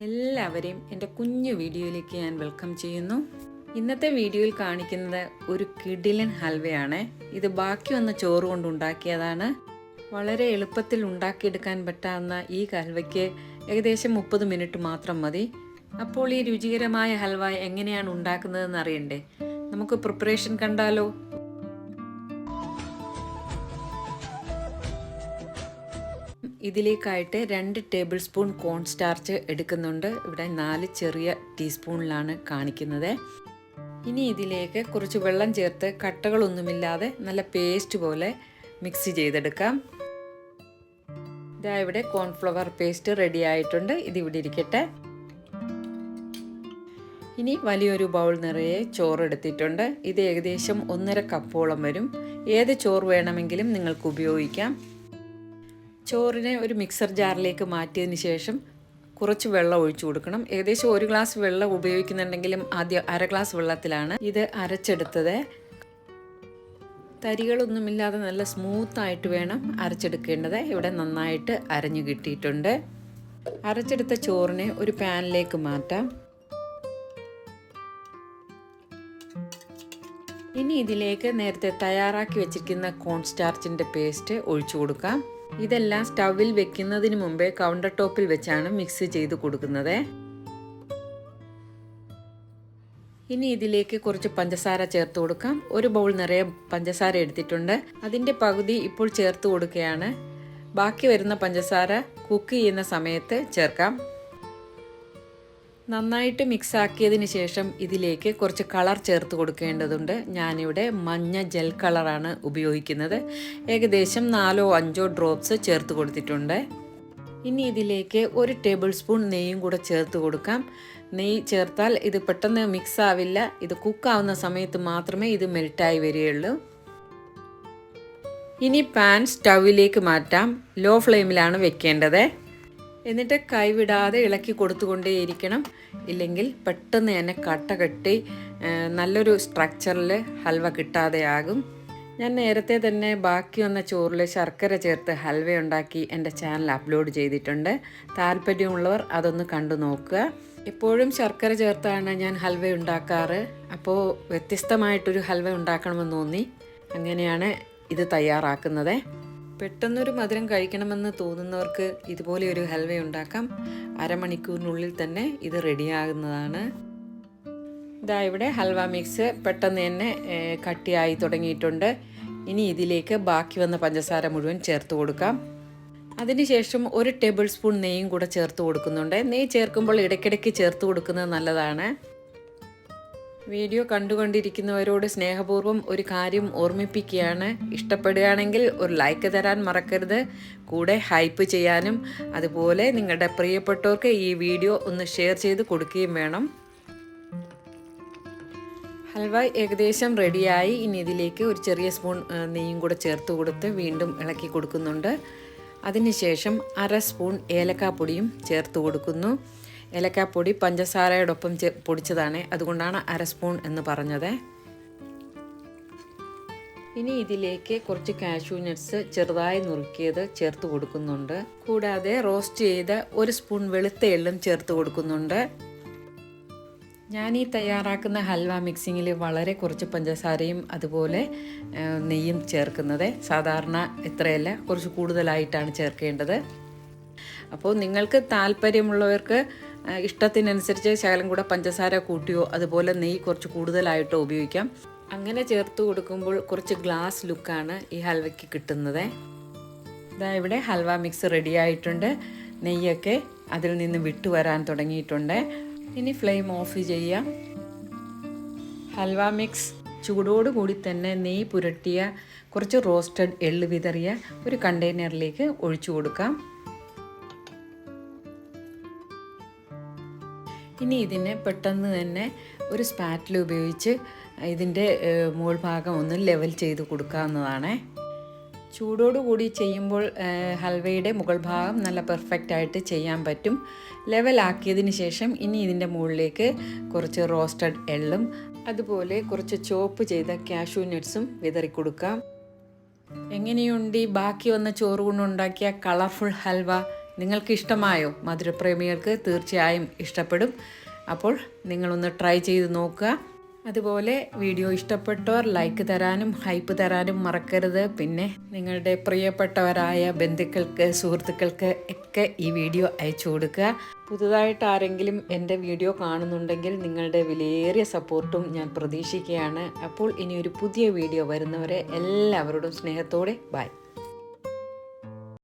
എല്ലാവരെയും എന്റെ കുഞ്ഞു വീഡിയോയിലേക്ക് ഞാൻ വെൽക്കം ചെയ്യുന്നു. ഇന്നത്തെ വീഡിയോയിൽ കാണിക്കുന്നത് ഒരു കിഡിലൻ ഹൽവയാണ്. ഇത് ബാക്കി വന്ന ചോറ് കൊണ്ട് ഉണ്ടാക്കിയതാണ്. വളരെ എളുപ്പത്തിൽ ഉണ്ടാക്കിയെടുക്കാൻ പറ്റാവുന്ന ഈ ഹൽവയ്ക്ക് ഏകദേശം മുപ്പത് മിനിറ്റ് മാത്രം മതി. അപ്പോൾ ഈ രുചികരമായ ഹൽവ എങ്ങനെയാണ് ഉണ്ടാക്കുന്നതെന്ന് അറിയണ്ടേ? നമുക്ക് പ്രിപ്പറേഷൻ കണ്ടാലോ? ഇതിലേക്കായിട്ട് രണ്ട് ടേബിൾ സ്പൂൺ കോൺ സ്റ്റാർച്ച് എടുക്കുന്നുണ്ട്. ഇവിടെ നാല് ചെറിയ ടീസ്പൂണിലാണ് കാണിക്കുന്നത്. ഇനി ഇതിലേക്ക് കുറച്ച് വെള്ളം ചേർത്ത് കട്ടകളൊന്നുമില്ലാതെ നല്ല പേസ്റ്റ് പോലെ മിക്സ് ചെയ്തെടുക്കാം. ഇതാ ഇവിടെ കോൺഫ്ലവർ പേസ്റ്റ് റെഡി ആയിട്ടുണ്ട്. ഇതിവിടെ ഇരിക്കട്ടെ. ഇനി വലിയൊരു ബൗൾ നിറയെ ചോറ് എടുത്തിട്ടുണ്ട്. ഇത് ഏകദേശം ഒന്നര കപ്പോളം വരും. ഏത് ചോറ് വേണമെങ്കിലും നിങ്ങൾക്ക് ഉപയോഗിക്കാം. ചോറിനെ ഒരു മിക്സർ ജാറിലേക്ക് മാറ്റിയതിന് ശേഷം കുറച്ച് വെള്ളം ഒഴിച്ചു കൊടുക്കണം. ഏകദേശം ഒരു ഗ്ലാസ് വെള്ളം ഉപയോഗിക്കുന്നുണ്ടെങ്കിലും ആദ്യം അര ഗ്ലാസ് വെള്ളത്തിലാണ് ഇത് അരച്ചെടുത്തത്. തരികളൊന്നുമില്ലാതെ നല്ല സ്മൂത്തായിട്ട് വേണം അരച്ചെടുക്കേണ്ടത്. ഇവിടെ നന്നായിട്ട് അരഞ്ഞു കിട്ടിയിട്ടുണ്ട്. അരച്ചെടുത്ത ചോറിനെ ഒരു പാനിലേക്ക് മാറ്റാം. ഇനി ഇതിലേക്ക് നേരത്തെ തയ്യാറാക്കി വെച്ചിരിക്കുന്ന കോൺസ്റ്റാർച്ചിന്റെ പേസ്റ്റ് ഒഴിച്ചു കൊടുക്കാം. ഇതെല്ലാം സ്റ്റൗവിൽ വെക്കുന്നതിന് മുമ്പേ കൗണ്ടർ ടോപ്പിൽ വെച്ചാണ് മിക്സ് ചെയ്ത് കൊടുക്കുന്നത്. ഇനി ഇതിലേക്ക് കുറച്ച് പഞ്ചസാര ചേർത്ത് കൊടുക്കാം. ഒരു ബൗൾ നിറയെ പഞ്ചസാര എടുത്തിട്ടുണ്ട്. അതിന്റെ പകുതി ഇപ്പോൾ ചേർത്ത് കൊടുക്കുകയാണ്. ബാക്കി വരുന്ന പഞ്ചസാര കുക്ക് ചെയ്യുന്ന സമയത്ത് ചേർക്കാം. നന്നായിട്ട് മിക്സ് ആക്കിയതിന് ശേഷം ഇതിലേക്ക് കുറച്ച് കളർ ചേർത്ത് കൊടുക്കേണ്ടതുണ്ട്. ഞാനിവിടെ മഞ്ഞ ജെൽ കളറാണ് ഉപയോഗിക്കുന്നത്. ഏകദേശം നാലോ അഞ്ചോ ഡ്രോപ്സ് ചേർത്ത് കൊടുത്തിട്ടുണ്ട്. ഇനി ഇതിലേക്ക് ഒരു ടേബിൾ സ്പൂൺ നെയ്യും കൂടെ ചേർത്ത് കൊടുക്കാം. നെയ്യ് ചേർത്താൽ ഇത് പെട്ടെന്ന് മിക്സ് ആവില്ല ഇത് കുക്കാവുന്ന സമയത്ത് മാത്രമേ ഇത് മെൽറ്റായി വരികയുള്ളൂ. ഇനി പാൻ സ്റ്റൗവിലേക്ക് മാറ്റാം. ലോ ഫ്ലെയിമിലാണ് വെക്കേണ്ടത്. എന്നിട്ട് കൈവിടാതെ ഇളക്കി കൊടുത്തുകൊണ്ടേയിരിക്കണം. ഇല്ലെങ്കിൽ പെട്ടെന്ന് തന്നെ കട്ട കെട്ടി നല്ലൊരു സ്ട്രക്ചറിൽ ഹൽവ കിട്ടാതെ ആകും. ഞാൻ നേരത്തെ തന്നെ ബാക്കി വന്ന ചോറിൽ ശർക്കര ചേർത്ത് ഹൽവ ഉണ്ടാക്കി എന്റെ ചാനൽ അപ്ലോഡ് ചെയ്തിട്ടുണ്ട്. താല്പര്യമുള്ളവർ അതൊന്ന് കണ്ടു നോക്കുക. എപ്പോഴും ശർക്കര ചേർത്താണ് ഞാൻ ഹൽവ ഉണ്ടാക്കാറ്. അപ്പോൾ വ്യത്യസ്തമായിട്ടൊരു ഹൽവ ഉണ്ടാക്കണമെന്ന് തോന്നി. അങ്ങനെയാണ് ഇത് തയ്യാറാക്കുന്നത്. പെട്ടെന്നൊരു മധുരം കഴിക്കണമെന്ന് തോന്നുന്നവർക്ക് ഇതുപോലെ ഒരു ഹൽവ ഉണ്ടാക്കാം. അരമണിക്കൂറിനുള്ളിൽ തന്നെ ഇത് റെഡിയാകുന്നതാണ്. ഇതാ ഇവിടെ ഹൽവ മിക്സ് പെട്ടെന്ന് തന്നെ കട്ടിയായി തുടങ്ങിയിട്ടുണ്ട്. ഇനി ഇതിലേക്ക് ബാക്കി വന്ന പഞ്ചസാര മുഴുവൻ ചേർത്ത് കൊടുക്കാം. അതിനുശേഷം ഒരു ടേബിൾ സ്പൂൺ നെയ്യും കൂടെ ചേർത്ത് കൊടുക്കുന്നുണ്ട്. നെയ്യ് ചേർക്കുമ്പോൾ ഇടയ്ക്കിടയ്ക്ക് ചേർത്ത് കൊടുക്കുന്നത് നല്ലതാണ്. വീഡിയോ കണ്ടുകൊണ്ടിരിക്കുന്നവരോട് സ്നേഹപൂർവം ഒരു കാര്യം ഓർമ്മിപ്പിക്കുകയാണ്. ഇഷ്ടപ്പെടുകയാണെങ്കിൽ ഒരു ലൈക്ക് തരാൻ മറക്കരുത്. കൂടെ ഹൈപ്പ് ചെയ്യാനും അതുപോലെ നിങ്ങളുടെ പ്രിയപ്പെട്ടവർക്ക് ഈ വീഡിയോ ഒന്ന് ഷെയർ ചെയ്ത് കൊടുക്കുകയും വേണം. ഹൽവ ഏകദേശം റെഡിയായി ഇനി ഇതിലേക്ക് ഒരു ചെറിയ സ്പൂൺ നെയ്യും കൂടെ ചേർത്ത് കൊടുത്ത് വീണ്ടും ഇളക്കി കൊടുക്കുന്നുണ്ട്. അതിനുശേഷം അര സ്പൂൺ ഏലക്കാപ്പൊടിയും ചേർത്ത് കൊടുക്കുന്നു. ഏലക്കാപ്പൊടി പഞ്ചസാരയോടൊപ്പം പൊടിച്ചതാണ്. അതുകൊണ്ടാണ് അര സ്പൂൺ എന്ന് പറഞ്ഞത്. ഇനി ഇതിലേക്ക് കുറച്ച് കാഷ്യൂ നട്ട്സ് ചെറുതായി നുറുക്കിയത് ചേർത്ത് കൊടുക്കുന്നുണ്ട്. കൂടാതെ റോസ്റ്റ് ചെയ്ത ഒരു സ്പൂൺ വെളുത്ത എള്ളും ചേർത്ത് കൊടുക്കുന്നുണ്ട്. ഞാൻ ഈ തയ്യാറാക്കുന്ന ഹൽവ മിക്സിങ്ങിൽ വളരെ കുറച്ച് പഞ്ചസാരയും അതുപോലെ നെയ്യും ചേർക്കുന്നത്. സാധാരണ ഇത്രയല്ല കുറച്ച് കൂടുതലായിട്ടാണ് ചേർക്കേണ്ടത്. അപ്പോൾ നിങ്ങൾക്ക് താല്പര്യമുള്ളവർക്ക് ഇഷ്ടത്തിനനുസരിച്ച് ശകലം കൂടെ പഞ്ചസാര കൂട്ടിയോ അതുപോലെ നെയ്യ് കുറച്ച് കൂടുതലായിട്ടോ ഉപയോഗിക്കാം. അങ്ങനെ ചേർത്ത് കൊടുക്കുമ്പോൾ കുറച്ച് ഗ്ലാസ് ലുക്കാണ് ഈ ഹൽവയ്ക്ക് കിട്ടുന്നത്. ഇതാ ഇവിടെ ഹൽവ മിക്സ് റെഡി ആയിട്ടുണ്ട്. നെയ്യൊക്കെ അതിൽ നിന്ന് വിട്ടു വരാൻ തുടങ്ങിയിട്ടുണ്ട്. ഇനി ഫ്ലെയിം ഓഫ് ചെയ്യാം. ഹൽവ മിക്സ് ചൂടോടുകൂടി തന്നെ നെയ്യ് പുരട്ടിയ കുറച്ച് റോസ്റ്റഡ് എള്ള് വിതറിയ ഒരു കണ്ടെയ്നറിലേക്ക് ഒഴിച്ചു കൊടുക്കാം. ഇനി ഇതിനെ പെട്ടെന്ന് തന്നെ ഒരു സ്പാറ്റിൽ ഉപയോഗിച്ച് ഇതിന്റെ മുകൾ ഭാഗം ഒന്ന് ലെവൽ ചെയ്ത് കൊടുക്കാവുന്നതാണ്. ചൂടോടുകൂടി ചെയ്യുമ്പോൾ ഹൽവയുടെ മുകൾ ഭാഗം നല്ല പെർഫെക്റ്റ് ആയിട്ട് ചെയ്യാൻ പറ്റും. ലെവലാക്കിയതിന് ശേഷം ഇനി ഇതിന്റെ മുകളിലേക്ക് കുറച്ച് റോസ്റ്റഡ് എള്ളും അതുപോലെ കുറച്ച് ചോപ്പ് ചെയ്ത കാഷ്യൂ നട്ട്സും വിതറി കൊടുക്കാം. എങ്ങനെയുണ്ട്? ഈ ബാക്കി വന്ന ചോറ് കൊണ്ടുണ്ടാക്കിയ കളർഫുൾ ഹൽവ നിങ്ങൾക്ക് ഇഷ്ടമായോ മധുരപ്രേമികൾക്ക് തീർച്ചയായും ഇഷ്ടപ്പെടും. അപ്പോൾ നിങ്ങളൊന്ന് ട്രൈ ചെയ്ത് നോക്കുക. അതുപോലെ വീഡിയോ ഇഷ്ടപ്പെട്ടവർ ലൈക്ക് തരാനും ഹൈപ്പ് തരാനും മറക്കരുത്. പിന്നെ നിങ്ങളുടെ പ്രിയപ്പെട്ടവരായ ബന്ധുക്കൾക്ക് സുഹൃത്തുക്കൾക്ക് ഒക്കെ ഈ വീഡിയോ അയച്ചു കൊടുക്കുക. പുതുതായിട്ട് ആരെങ്കിലും എന്റെ വീഡിയോ കാണുന്നുണ്ടെങ്കിൽ നിങ്ങളുടെ വിലയേറിയ സപ്പോർട്ടും ഞാൻ പ്രതീക്ഷിക്കുകയാണ്. അപ്പോൾ ഇനി ഒരു പുതിയ വീഡിയോ വരുന്നവരെ എല്ലാവരോടും സ്നേഹത്തോടെ ബൈ.